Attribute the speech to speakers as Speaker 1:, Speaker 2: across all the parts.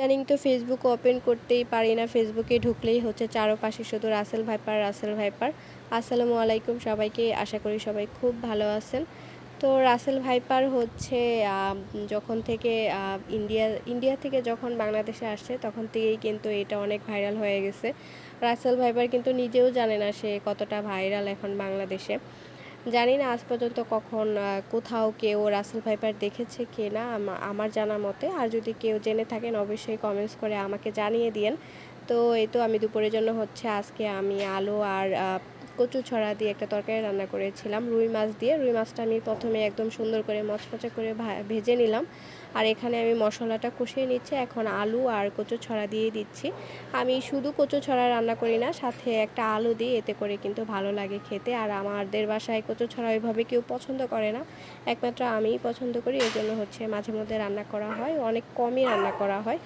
Speaker 1: ইদানিং তো Facebook open করতেই পারি না। ফেসবুকে ঢুকলেই হচ্ছে চারপাশে শুধু রাসেল ভাইপার রাসেল ভাইপার আসসালামু আলাইকুম সবাইকে। আশা করি সবাই খুব ভালো আছেন। তো রাসেল ভাইপার হচ্ছে যখন থেকে ইন্ডিয়া ইন্ডিয়া থেকে যখন বাংলাদেশে আসছে, তখন থেকেই কিন্তু এটা অনেক ভাইরাল হয়ে গেছে। রাসেল ভাইপার কিন্তু নিজেও জানে না সে কতটা ভাইরাল এখন বাংলাদেশে। জানি না আজ পর্যন্ত কখন কোথাও কেউ রাসেল ভাইপার দেখেছে কে না আমার জানা মতে। আর যদি কেউ জেনে থাকেন, অবশ্যই কমেন্টস করে আমাকে জানিয়ে দিয়েন। তো এই তো আমি দুপুরের জন্য হচ্ছে আজকে আমি আলু আর কচু ছড়া দিয়ে একটা তরকারি রান্না করেছিলাম, রুই মাছ দিয়ে। রুই মাছটা আমি প্রথমে একদম সুন্দর করে মচমচে করে ভেজে নিলাম। আর এখানে আমি মশলাটা কষিয়ে নিচ্ছি। এখন আলু আর কচু ছড়া দিয়ে দিচ্ছি। আমি শুধু কচু ছড়া রান্না করি না, সাথে একটা আলু দিই এতে করে কিন্তু ভালো লাগে খেতে। আর আমাদের বাসায় কচু ছড়া ওইভাবে কেউ পছন্দ করে না। একমাত্র আমিই পছন্দ করি। এই জন্য হচ্ছে মাঝে মধ্যে রান্না করা হয়। অনেক কমই রান্না করা হয়।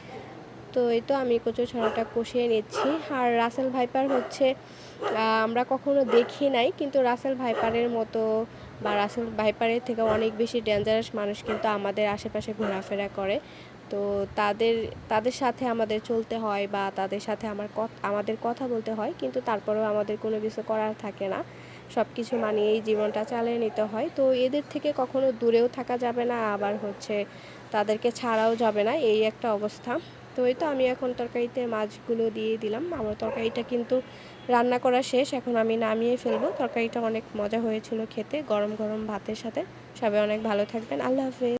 Speaker 1: তো এই তো আমি কচু ছড়াটা কষিয়ে নিচ্ছি। আর রাসেল ভাইপার হচ্ছে আমরা কখনো দেখি নাই, কিন্তু রাসেল ভাইপারের মতো বা রাসেল ভাইপারের থেকে অনেক বেশি ডেঞ্জারাস মানুষ কিন্তু আমাদের আশেপাশে ঘোরাফেরা করে। তো তাদের তাদের সাথে আমাদের চলতে হয় বা তাদের সাথে আমার আমাদের কথা বলতে হয়, কিন্তু তারপরেও আমাদের কোনো কিছু করার থাকে না। সব কিছু মানিয়েই জীবনটা চালিয়ে নিতে হয়। তো এদের থেকে কখনো দূরেও থাকা যাবে না, আবার হচ্ছে তাদেরকে ছাড়াও যাবে না, এই একটা অবস্থা। তো এই তো আমি এখন তরকারিতে মাছগুলো দিয়ে দিলাম। আমার তরকারিটা কিন্তু রান্না করা শেষ, এখন আমি নামিয়ে ফেলব। তরকারিটা অনেক মজা হয়েছিল খেতে, গরম গরম ভাতের সাথে। সবাই অনেক ভালো থাকবেন। আল্লাহ হাফেজ।